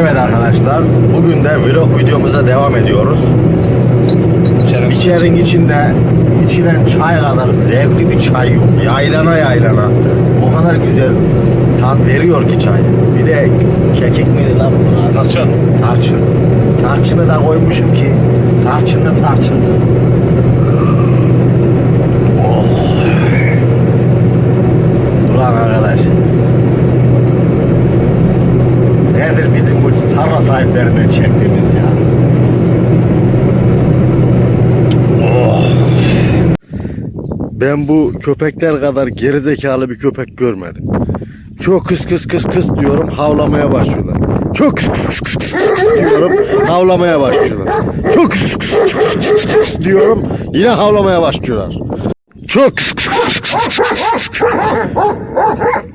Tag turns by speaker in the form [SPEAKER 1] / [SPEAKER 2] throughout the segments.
[SPEAKER 1] Evet arkadaşlar, bugün de vlog videomuza devam ediyoruz.
[SPEAKER 2] İçerim.
[SPEAKER 1] İçerin içinde içilen çay kadar zevkli bir çay yok. Yaylana yaylana. O kadar güzel tat veriyor ki çay. Bir de kekik miydi lan bunun adı?
[SPEAKER 2] Tarçın.
[SPEAKER 1] Tarçın. Tarçını da koymuşum ki tarçınlı tarçınlı. Oh. Ulan arkadaş. Nedir bizim bu tarla sahiplerinden çektiğimiz ya? Oh. Ben bu köpekler kadar gerizekalı bir köpek görmedim. Çok kıs kıs kıs kıs diyorum havlamaya başlıyorlar. Çok kıs kıs kıs kıs kıs diyorum havlamaya başlıyorlar. Çok kıs kıs kıs kıs kıs diyorum yine havlamaya başlıyorlar. Çok kıs kıs kıs kıs kıs kıs.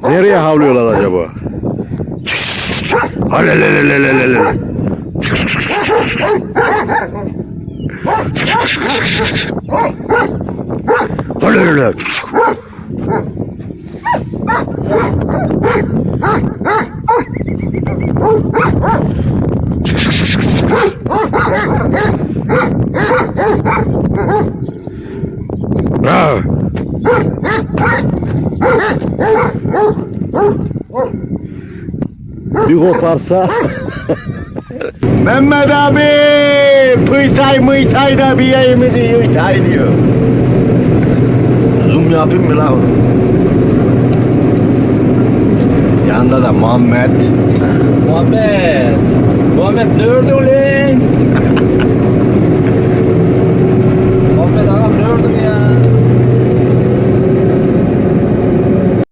[SPEAKER 1] Nereye havlıyorlar acaba? Halelelelelelele. Halelele. Bravo. Bir koparsa. Mehmet abi pıytay mıytay da bir yayımızı yıytay diyor. Zoom yapayım mı lan? Yanında da Muhammed.
[SPEAKER 2] Muhammed. Muhammed nerede ulan? Muhammed ağam nerede ya?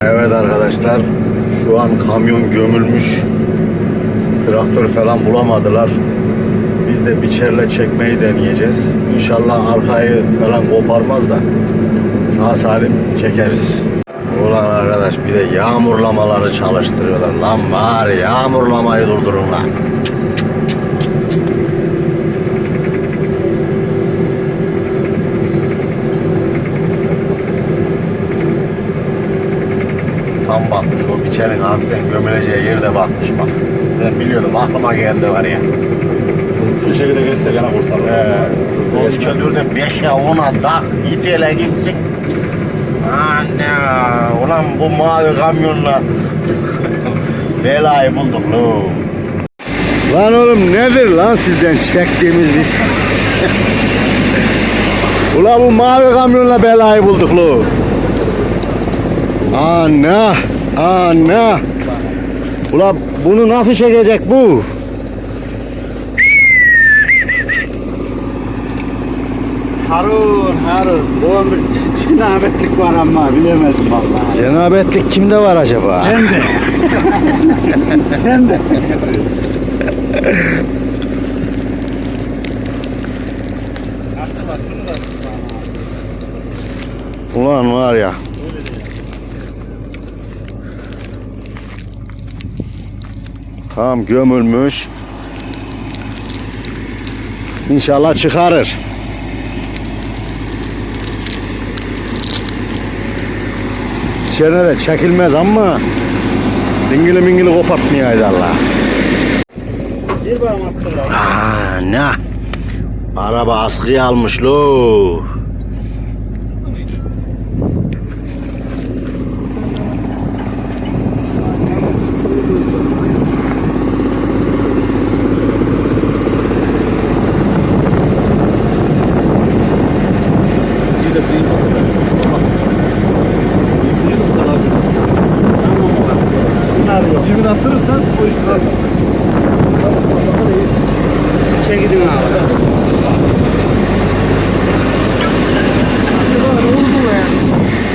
[SPEAKER 1] Evet arkadaşlar şu an kamyon gömülmüş. Traktör falan bulamadılar. Biz de biçerle çekmeyi deneyeceğiz. İnşallah arkayı falan koparmaz da sağ salim çekeriz. Ulan arkadaş bir de yağmurlamaları çalıştırıyorlar. Lan var yağmurlamayı durdurun lan. Tam batmış o biçerin hafiften gömüleceği yerde batmış bak. Ben biliyordum aklıma geldi var ya.
[SPEAKER 2] Hızlı bir şekilde geçse gene kurtarır.
[SPEAKER 1] Ee,
[SPEAKER 2] Hızlı
[SPEAKER 1] o
[SPEAKER 2] geçme.
[SPEAKER 1] üçe beşe ona dak itele gitsin. Anne ulan bu mavi kamyonla belayı bulduk lo. Lan oğlum nedir lan sizden çektiğimiz biz? Ulan bu mavi kamyonla belayı bulduk lo. Anne, anne. Ulan bunu nasıl çekecek bu?
[SPEAKER 3] Harun, Harun. Bu bir cinabetlik var ama bilemedim vallahi.
[SPEAKER 1] Cenabetlik kimde var acaba?
[SPEAKER 3] Sen de. Sen de.
[SPEAKER 1] Ulan var ya. Tam gömülmüş. İnşallah çıkarır. İçerine de çekilmez ama dingili mingili kopartmıyor Allah.
[SPEAKER 3] Bir attılar.
[SPEAKER 1] Aa, ne? Araba askıya almış lo.
[SPEAKER 2] Cebine attırırsan o iş kalır.
[SPEAKER 3] Çekidin abi.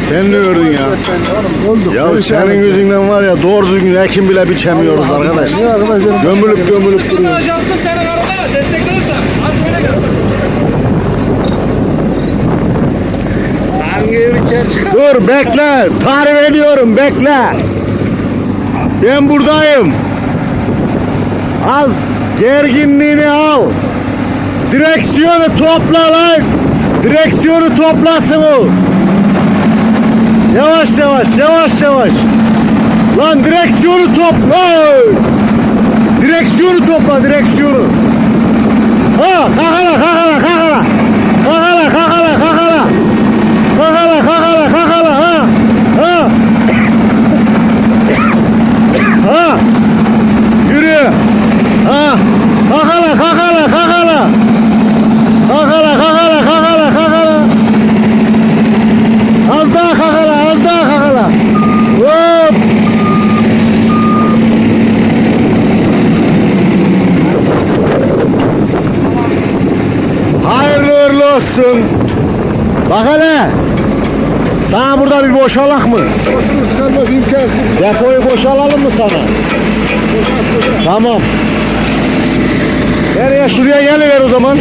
[SPEAKER 1] Sen ne gördün ya? Ya senin yüzünden var ya doğru düzgün ekim bile biçemiyoruz arkadaş. Gömülüp gömülüp duruyor.
[SPEAKER 2] Ajansı senin arada desteklersen.
[SPEAKER 3] Hangi içeri çıkar?
[SPEAKER 1] Dur bekle. Tarif ediyorum bekle. Ben buradayım. Az gerginliğini al. Direksiyonu topla lan. Direksiyonu toplasın o. Yavaş yavaş yavaş yavaş. Lan direksiyonu topla. Direksiyonu topla direksiyonu. Ha kakala kakala. Kakala kakala kakala. Kakala kakala kakala ha. Ha. ha. Yürü. Ha. Kakala kakala kakala. Kakala kakala kakala kakala. Az daha kakala az daha kakala. Hop. Hayırlı olsun. Bak hele. Sana burada bir boşalak mı?
[SPEAKER 2] Motoru çıkarması imkansız.
[SPEAKER 1] Depoyu boşalalım mı sana? Tamam. Nereye? Şuraya geliver o zaman.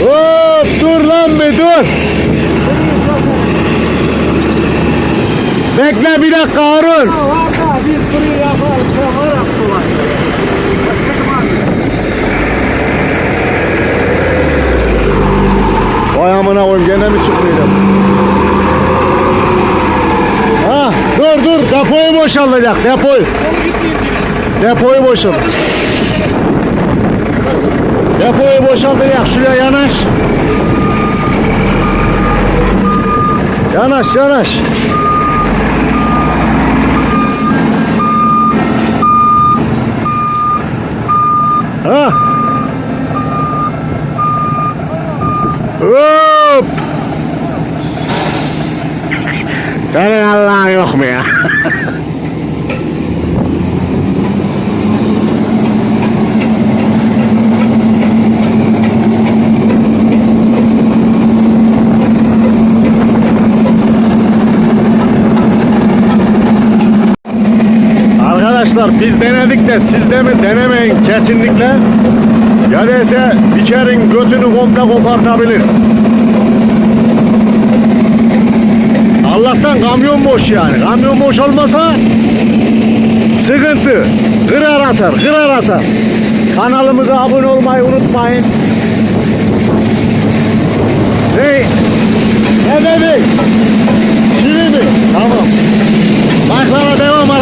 [SPEAKER 1] Hop dur lan bir dur. Bekle bir dakika Harun. Amına koyayım gene mi çıkmıyor? Ha dur dur depoyu boşaltacak depoyu. Depoyu boşalt. Depoyu boşaltacak şuraya yanaş. Yanaş yanaş. Ha. Hop! Senin Allah'ın yok mu ya? Arkadaşlar biz denedik de siz de mi denemeyin kesinlikle. Ya değilse biçerin götünü komple kopartabilir. Allah'tan kamyon boş yani. Kamyon boş olmasa sıkıntı. Kırar atar, kırar atar. Kanalımıza abone olmayı unutmayın. Ne? Ne dedik? Şimdi mi? Tamam. Maçlara devam arkadaşlar.